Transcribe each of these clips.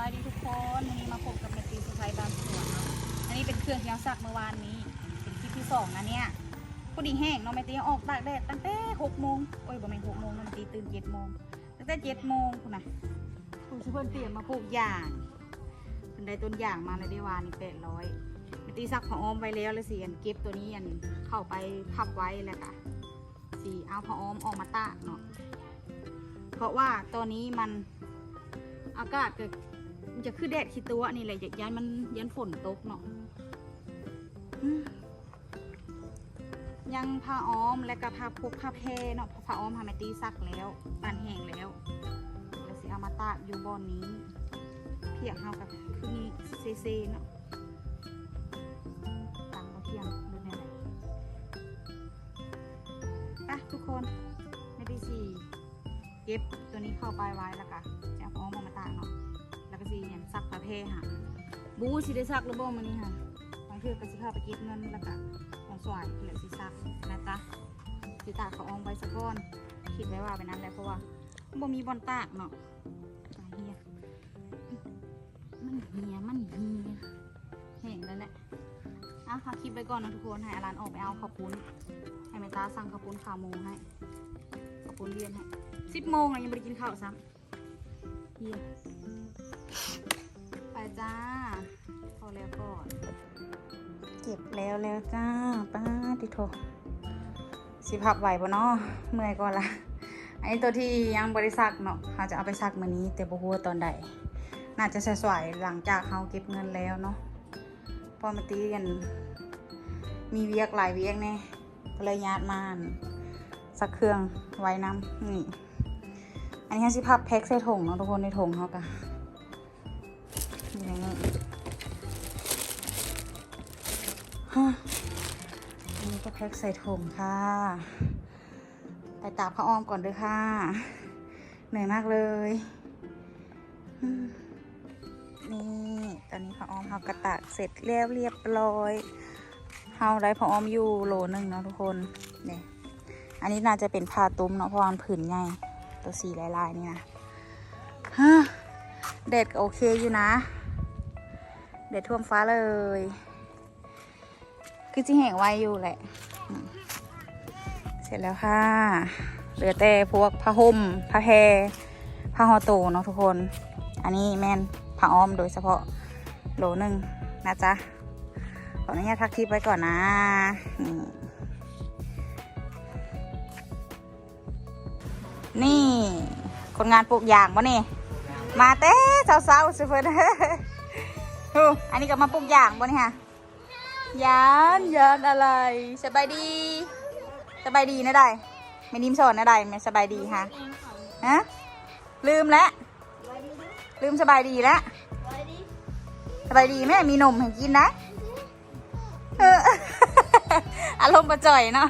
บายดีทุกคนวันนี้มาพบกับแมตตีสุไทยบางส่วนเนาะอันนี้เป็นเครื่องที่เราซักเมื่อวานนี้ เป็นคลิปที่สองนะเนี่ยพอดีแห้งเนาะแมตตีออกตากแดดตั้งแต่หกโมงโอ้ยบ่แม่นหกโมงแมตตีตื่นเจ็ดโมงตั้งแต่เจ็ดโมงคุณนะคุณชิเพิ่นเตรียมมาปลูกยางเพิ่นได้ต้นยางมาในเดวานนี่แปดร้อยแมตตีซักผ้าอ้อมไว้แล้วเลยสิอันเก็บตัวนี้อันเข้าไปพับไว้แล้วก็สีเอาผ้าอ้อมออกมาตากเนาะเพราะว่าตอนนี้มันอากาศเก็ มันจะคือแดดขี้ตัวนี่แหละยากย้ายมันยันฝนตกเนาะยังผ้าอ้อมและก็ผ้าพกผ้าแพเนาะผ้าอ้อมผ้าแมตตีซักแล้วปานแห้งแล้วแล้วสิเอามาตากอยู่บอนนี้ เพียงเฮากับคือมีเซเซเนาะตังมาเพียงดูแนวไหนไปทุกคนไม่ได้สี่เก็บตัวนี้เข้าไปไว้แล้วก็จะเอาออกมาตากเนาะ ก็สิเนี่ยซักประเภทค่ะบูสิได้ซักหรือบ่มันนี่ค่ะบางเทื่อก็สิพาไปเก็บเงินแล้วก็ของสวายเหลือสิซักนะจ๊ะสิตากเขาอองไว้สักก้อน คิดไว้ว่าไปนั้นแหละเพราะว่าบ่มีบอลตากเนาะตาเฮียมันเฮียมันเฮียแห้งแล้วแหละอะพาคลิปไปก่อนนะทุกคนให้อารันออกไปเอาข้าวปุ้นให้แม่ตาสั่งข้าวปุ้นขาหมูให้ข้าวปุ้นเรียนให้สิบโมงอะยังไม่ได้กินข้าวซ้ำ เฮียไปจ้า พอแล้วก่อน เก็บแล้วแล้วจ้า ป้าติโทสิพับไหวปะเนาะเมื่อยก่อนละอันนี้ตัวที่ยังบริษักเนาะเขาจะเอาไปซักมื้อนี้ แต่บ่ฮู้ตอนใด น่าจะสวยๆหลังจากเขาเก็บเงินแล้วเนาะพอมาตีกัน มีเวียกหลายเวียกแน่ก็เลยญาติมาอั่นสักเครื่องไว้น้ำนี่ อันนี้สิพับแพ็คใส่ถุงเนาะทุกคนในถุงเขากะอย่างนี้ฮะอันนี้ก็แพ็คใส่ถุงค่ะ ไปตากผ้าอ้อมก่อนด้วยค่ะ เหนื่อยมากเลยนี่ตอนนี้ผ้าอ้อมเขากระตากเสร็จเรียบเรียบร้อยเฮาได้ผ้าอ้อมอยู่โหลหนึ่งเนาะทุกคนเนี่ยอันนี้น่าจะเป็นผ้าตุ้มเนาะเพราะมันผืนใหญ่ ตัวสีลายๆนี่นะฮะแดดโอเคอยู่นะแดดท่วมฟ้าเลย คือจิแหงไวอยู่แหละ เสร็จแล้วค่ะ เหลือแต่พวกผ้าห่มผ้าแพรผ้าฮอโตเนาะทุกคน อันนี้แม่นผ้าอ้อมโดยเฉพาะโหลหนึ่งนะจ๊ะขออนุญาตทักทิปไว้ก่อนนะนี่ นี่ คนงานปลูกยางวะนี่ มาเต้เศร้าๆสิเพื่อนฮูอันนี้ก็มาปลูกยางบ่นี่ฮะยานยานอะไรสบายดีสบายดีนะได้ไม่นิ่มสอนนะได้ไม่สบายดีฮะฮะลืมแล้วลืมสบายดีแล้วสบายดีแม่มีนมให้กินนะอารมณ์ประจ่อยเนาะ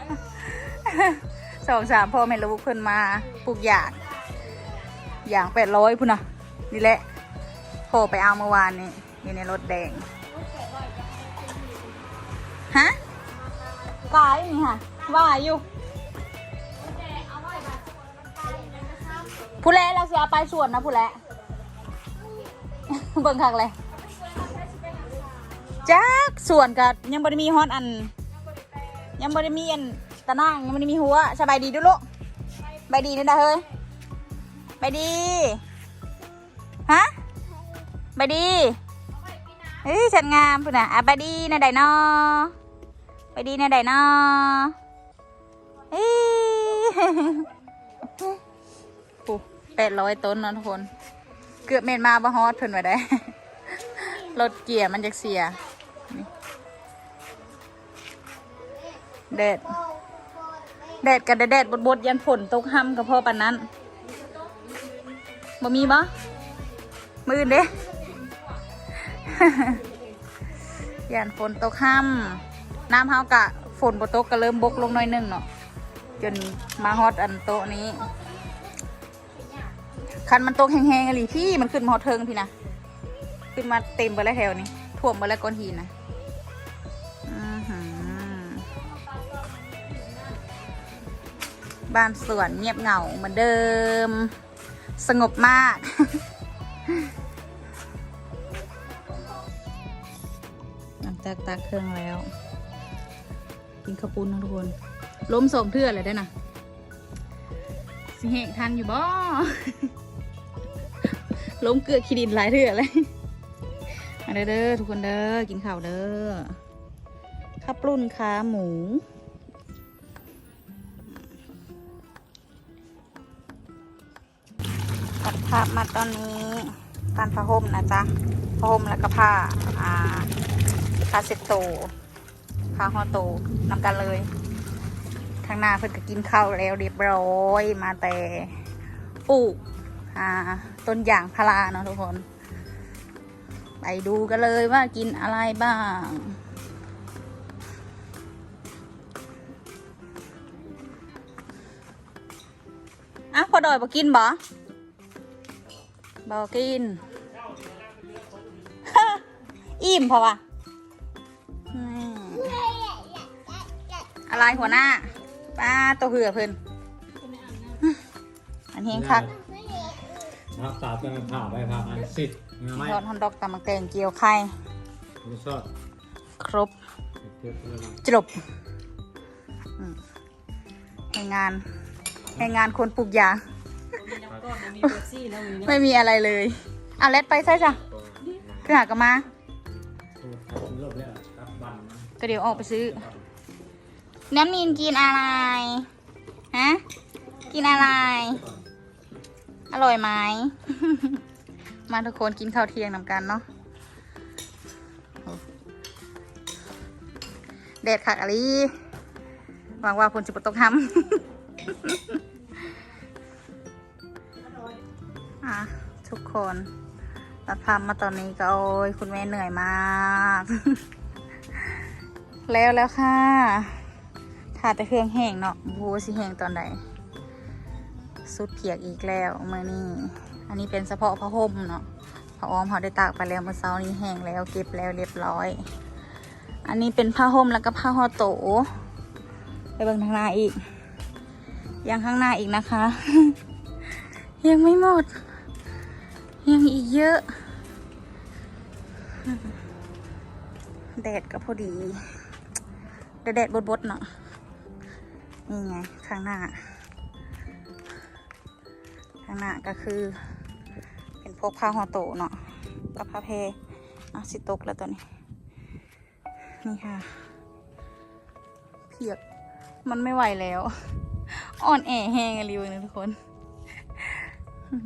สองสามพ่อแม่ลูกเพิ่นมาปลูกยางยางแปดร้อยพุ่นนะนี่แหละพ่อไปเอาเมื่อวานนี้อยู่ในรถแดงฮะกายนี่ค่ะว่าอยู่ผู้แลเราเสียไปส่วนนะผู้แลเบิ่งคักเลยจักส่วนกับยังบริมีฮอตอัน ยังบริมีอัน ตะนั่งยังบริมีหัวสบายดีดูลูกสบายดีนี่นะเฮ้ยสบายดี ฮะสบายดีเฮ้ยฉันงามพุ่นน่ะอะสบายดีนะไดนอสบายดีนะไดนอเฮ้ยโอ้แปดร้อยต้นนะทุกคน เกือบเมนมาบ่ฮอดเพิ่นมาได้ รถเกียร์มันจะเสียนี่แดด แดดกับแดดบดบดๆยันฝนตกห้ำกับพ่อปันนั้นบ่มีบ่มือนเด้ ยันฝนตกห้ำน้ำเฮากะฝนบ่ตกก็เริ่มบกลงน่อยหนึงเนาะจนมาฮอดอันโตะนี้ คันมันตกแห้งๆอะไรพี่มันขึ้นมาฮอเทิงพี่นะขึ้นมาเต็มไปแล้วแถวนี้ท่วมไปแล้วก้อนหินนะ บ้านสวนเงียบเหงาเหมือนเดิม สงบมาก หลังจากตักเครื่องแล้ว กินข้าวปุ้นนะทุกคนล้มสองเทื่อเลยได้นะสิเหทันอยู่บ่ล้มเกลือขีดินหลายเทื่อเลยเด้อทุกคนเด้อกินข้าวเด้อข้าวปุ้นขาหมูาพมาตอนนี้การผ้าห่มนะจ๊ะผ้าห่มแล้วก็ผ้าอ่าผ้าเซ็ตโตผ้าห่อโตนำกันเลยข้างหน้าเพิ่นก็กินข้าวแล้วเรียบร้อยมาแต่ปลูกอ่าต้นอย่างพาราเนาะทุกคน ไปดูกันเลยว่ากินอะไรบ้างอะพอดอยบอกินบ่ บอกกิน อิ่มพอวะอืมอะไรหัวหน้าป้าตัวเหือเพิ่นอันเฮงคักครับตาเป็นผ่าไปผ่าอันสิทธิ์งาไม้ทอดฮอนดอกตำมักแตงเกี๊ยวไข่ไม่ชอบครบเทียบเลยนะจบอืมให้งานให้งานคนปลูกยา งมีเป๊ปซี่แล้วมีไม่มีอะไรเลยเอะเล็ดไปใช่จ้ะคือหากนมารอบแล้วครับบันก็เดี๋ยวออกไปซื้อ น้ำมีนกินอะไร ฮะ กินอะไร อร่อยไหม มาทุกคนกินข้าวเที่ยงนำกันเนาะแดดคักอะไรหวังว่าฝนจะตกทำ อะทุกคนตัดภาพมาตอนนี้ก็โอ้ยคุณแม่เหนื่อยมาก แล้วแล้วค่ะขาดแต่เครื่องแห้งเนาะบูสิแห้งตอนใดสุดเพียกอีกแล้วเมื่อนี้ อันนี้เป็นเฉพาะผ้าห่มเนาะผ้าอ้อมเขาได้ตากไปแล้วเมื่อเช้านี้แห้งแล้วเก็บแล้วเรียบร้อย อันนี้เป็นผ้าห่มแล้วก็ผ้าห่อโตไปเบิ่งทางหน้าอีก ยังข้างหน้าอีกนะคะ ยังไม่หมด ยังอีกเยอะ แดดก็พอดีแต่แดดบดๆเนาะนี่ไงข้างหน้า ข้างหน้าก็คือ เป็นพวกผ้าห่อโตเนาะกับผ้าเพอะสิตกแล้วตัวนี้ นี่ค่ะ เพียกมันไม่ไหวแล้ว อ่อนแอแห้งอะริวนะทุกคน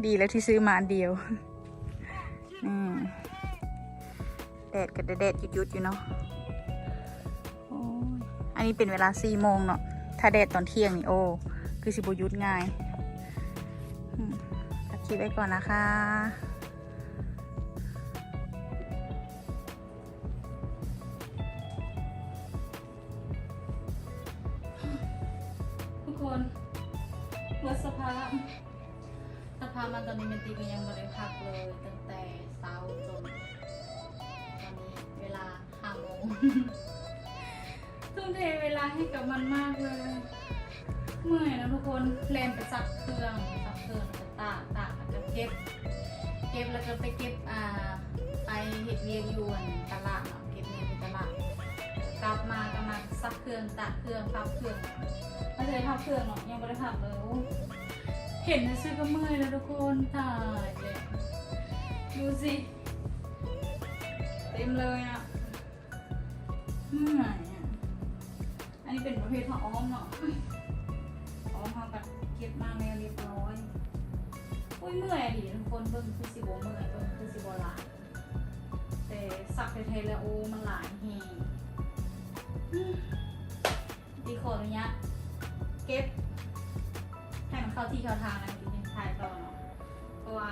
ดีแล้วที่ซื้อมาเดียวอืมแดดกับแดดหยุดอยู่เนาะอันนี้เป็นเวลาสี่โมงเนาะ ถ้าแดดตอนเที่ยงนี่โอ้คือสิบหยุดง่ายตัดคลิปไว้ก่อนนะคะทุกคนเมื่อสภาพ สภามันตอนนี้เป็นตีมันยังไม่ได้พักเลยตั้งแต่เช้าจนตอนนี้เวลาห้าโมงทุ่มเทเวลาให้กับมันมากเลย เมื่อยนะทุกคนแลนไปซักเครื่องซักเครื่องแล้วก็ตากตากแล้วก็เก็บ เก็บแล้วก็ไปเก็บอ่าไปเห็ดเวียกยวนตลาดเนาะเก็บเงินในตลาดกลับมาก็มาซักเครื่องตากเครื่องพับเครื่องไม่เคยพับเครื่องเนาะยังไม่ได้พับเลย เห็นนะซื้อก็เมื่อยแล้วทุกคนตายเลยดูสิ เต็มเลยอะเหนื่อยอะ อันนี้เป็นประเภทผ้าอ้อมเนาะอ้อ้อมเขาแบบเก็บมาแล้วเรียบร้อยอุ้ยเมื่อยดิทุกคนเบิ่งคือสิบเมื่อยเบิ่งคือสิบหลายแต่สักเทๆแล้วโอมันหลายแหงอืมดีขออนุญาตเก็บ เข้าที่เข้าทางนะกินถ่ายต่อเนาะเพราะว่า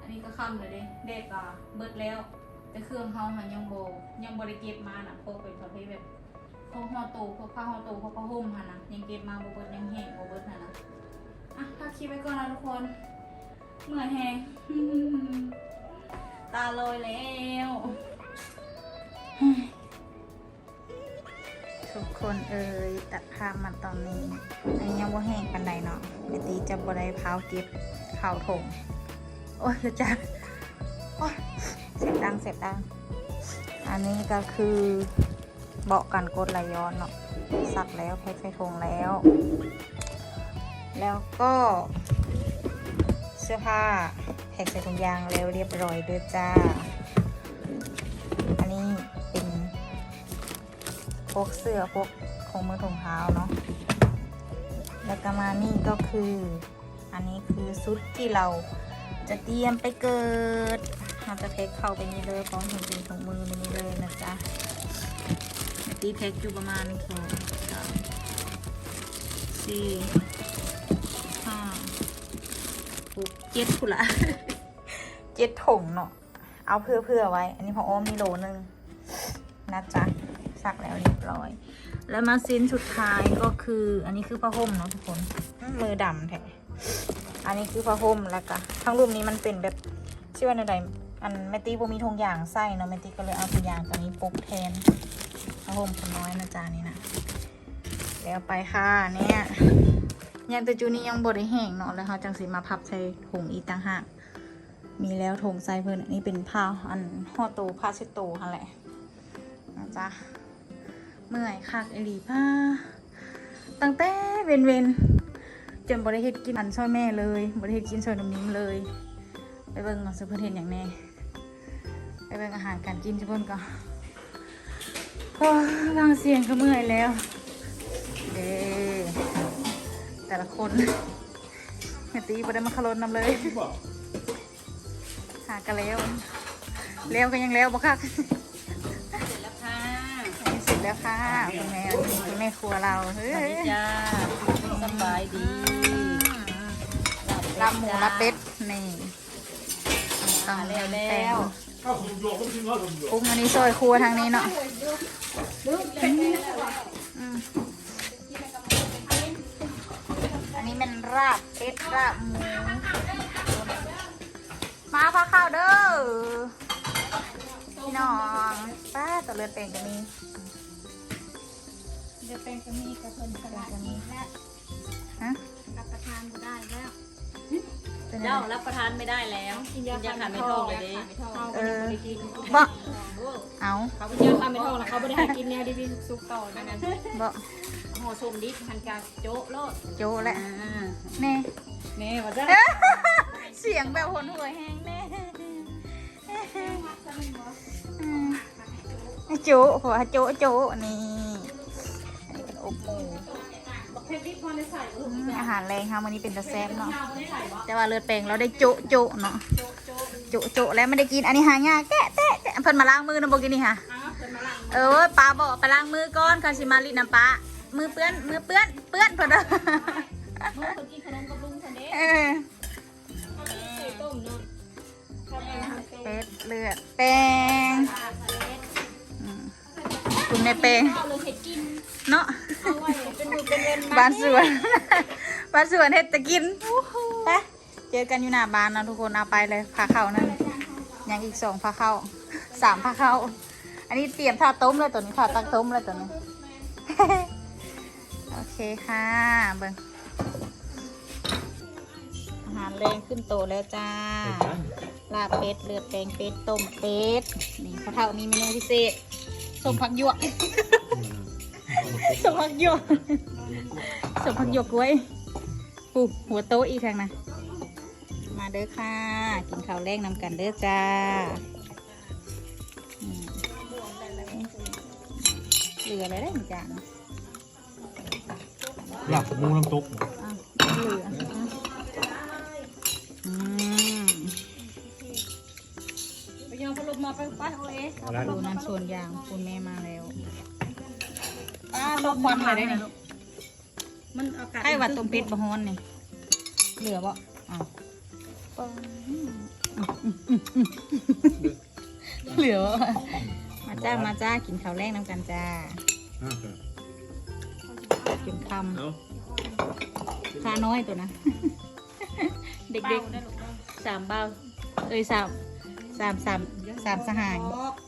อันนี้ก็ค่ำเลยเด้แดดก็เบิดแล้ว แต่เครื่องเขาหันยังโบยังบริเก็บมาน่ะพราะเป็นประเภทแบบพวกห่อตูพวกผ้าห่อตูพวกผ้าห่มหันะยังเก็บมาโบเบิดยังแห้งบ่เบิดหันนะอะพักคลิปไว้ก่อนนะทุกคนเมื่อยแห้งตาลอยแล้ว คนเอ่ยตัดภาพมาตอนนี้อันนี้ยังบ่แห้งปันใดเนาะเดี๋ยวตีจะบ่ได้พาเก็บข่าถงโอ้ยเดี๋ยวจ้าโอ้ยเสียบดังเสียบดังอันนี้ก็คือเบาะกันกดไหลย้อนเนาะสักแล้วแพ็คใส่ถงแล้ว แล้วก็เสื้อผ้าแพ็คใส่ถุงยางแล้วเรียบร้อยด้วยจ้า พวกเสื้อพวกของมือถุงเท้าเนาะแล้วก็มานี่ก็คือ อันนี้คือชุดที่เราจะเตรียมไปเกิดเราจะเพกเข้าไปนี่เลยพร้อมถุงมือถุงมือนี่เลยนะจ๊ะเมื่อกี้เพกอยู่ประมาณสองสามสี่ห้าหกเจ็ดคุณละเจ็ดถุงเนาะเอาเพื่อเพื่อไว้ อันนี้พออ้อมมีโหลนึงนะจ๊ะักแล้วเรียบร้อย แล้วมาซินสุดท้ายก็คือ อันนี้คือผ้าห่มเนาะทุกคนมือดำแท้อันนี้คือผ้าห่มแล้วก็ทั้งรูปนี้มันเป็นแบบชื่อว่าอะไรอันแมตตี้บ่มีธงยางไส้เนาะแมตตี้ก็เลยเอาธงยางตัวนี้ปกแทนผ้าห่มคนน้อยนะจ๊ะนี่นะแล้วไปค่ะเนี่ยยังแต่จูนี้ยังบดได้แห้งเนาะแล้วเขาจังสิมาพับใส่ถุงอีกต่างหากมีแล้วถุงใส่เพิ่นอันนี้เป็นผ้าอันห่อโตผ้าเช็ดโตค่ะแหละนะจ๊ะ เมื่อยคักไอหลีผ้าตั้งแต่เวนเวนจนบริเฮ็ดกินอันช่วยแม่เลยบริเฮ็ดกินช่วยน้ำนิ้มเลย ไปเบิ่งก่อนสิเพิ่นเห็นอย่างแน่ไปเบิ่งอาหารการกินสิเพิ่นก็โอ้ยวางเสียงก็เมื่อยแล้วเด้แต่ละคนแม่ตีบ่ได้มาคารนนำเลยหากันแล้วแล้วก็ยังแล้วบ่คัก แล้วค่ะคุณแม่คุณแม่ครัวเราเฮ้สวัสยดีจ้าสบายดีลาบหมูลาบเป็ดนี่ต้มาองแล้วแล้แล้ววปรุงอันนี้ซอยครัวทางนี้เนาะอืมอันนี้เป็นราบเป็ดราบหมูมาพาข้าวเด้อพี่น้องป้าตัวเลือดเป่งก็มีเดี๋ยวเป็นจะมีกระเพิ่นสลัดอีกแล้วฮะรับประทานบ่ได้แล้วเป็นยังเจ้าไงรับประทานไม่ได้แล้วกินยาขาดไม่ท้องเลยดิเขาเอก็ยังอบ่ได้กินบ่เอาเขาไปเที่ยวทำไม่ท้องแล้วเขาไม่ได้ให้กินแนวดีๆซุกต่อดังนั้นบ่ห่อชมดิบพันกาโจ๊ะโลดโจแหละอ่าแน่แน่ว่าจะเสียงแบบหนหัวยแห้งแน่อืมโจะหัวโจะโจะนี่ อันนี้เป็นอบหมูเพชรดิบพอได้ใส่ก็อืมอาหารแรงค่ะวันนี้เป็นตะแซบเนาะแต่ว่าเลือดแปลงเราได้โจะโจะเนาะโจะโจะแล้วไม่ได้กินอันนี้หายากแกะแตะแตะเพิ่นมาล้างมือนะบอกกินนี่ค่ะเออป้าบอกไปล้างมือก่อนคาชิมาลิน้ำปลามือเปื้อนมือเปื้อนเปื้อนเพิ่นเด้อเมื่อกินขนมกับลุงคนนี้เออใส่ต้มเนาะทำเองทำเองเป็ดเลือดแป้งอืมคุณแม่แป้งเอาเลยเห็ดกินเนาะ เอาไว้เป็นมือเป็นเงินบ้านสวนบ้านสวนเฮ็ดจะกินไปเจอกันอยู่หน้าบ้านนะทุกคนเอาไปเลยพาเข้านั่นยังอีกสองพาเข้าสามพาเข้า อันนี้เตรียมท่าต้มเลยตัวนี้ท่าตักต้มเลยตัวนี้โอเคค่ะเบิ่งอาหารแรงขึ้นโตแล้วจ้าลาบเป็ดเลือดแปลงเป็ดต้มเป็ดนี่พระเท่ามีเมนูพิเศษส้มผักหยวก ส้มผักหยวกส้มผักหยวกกล้วยปูหัวโต๊ะอีกทางนะ มาเด้อค่ะ กินข้าวแรกนำกันเด้อจ้าอืมเหลืออะไรได้เหมือนกันอยากมูน้ำตกอ้าวเหลืออืมไปยอมพลุมาไปปั้นโอเอสอะไรดูนั่นส่วนยางคุณแม่มาแล้ว ป้าลบความอะไรนี่มันอากาศให้วัดต้มเป็ดบะฮอนนี่เหลือบ่อ้าวเหลือบ่มาจ้ามาจ้ากินข้าวแรกน้ำกันจ้าอะกินคเอาำข้าน้อยตัวนะ เด็กๆสามเบ้าเอ้ยสามสามสามสามสหายบอก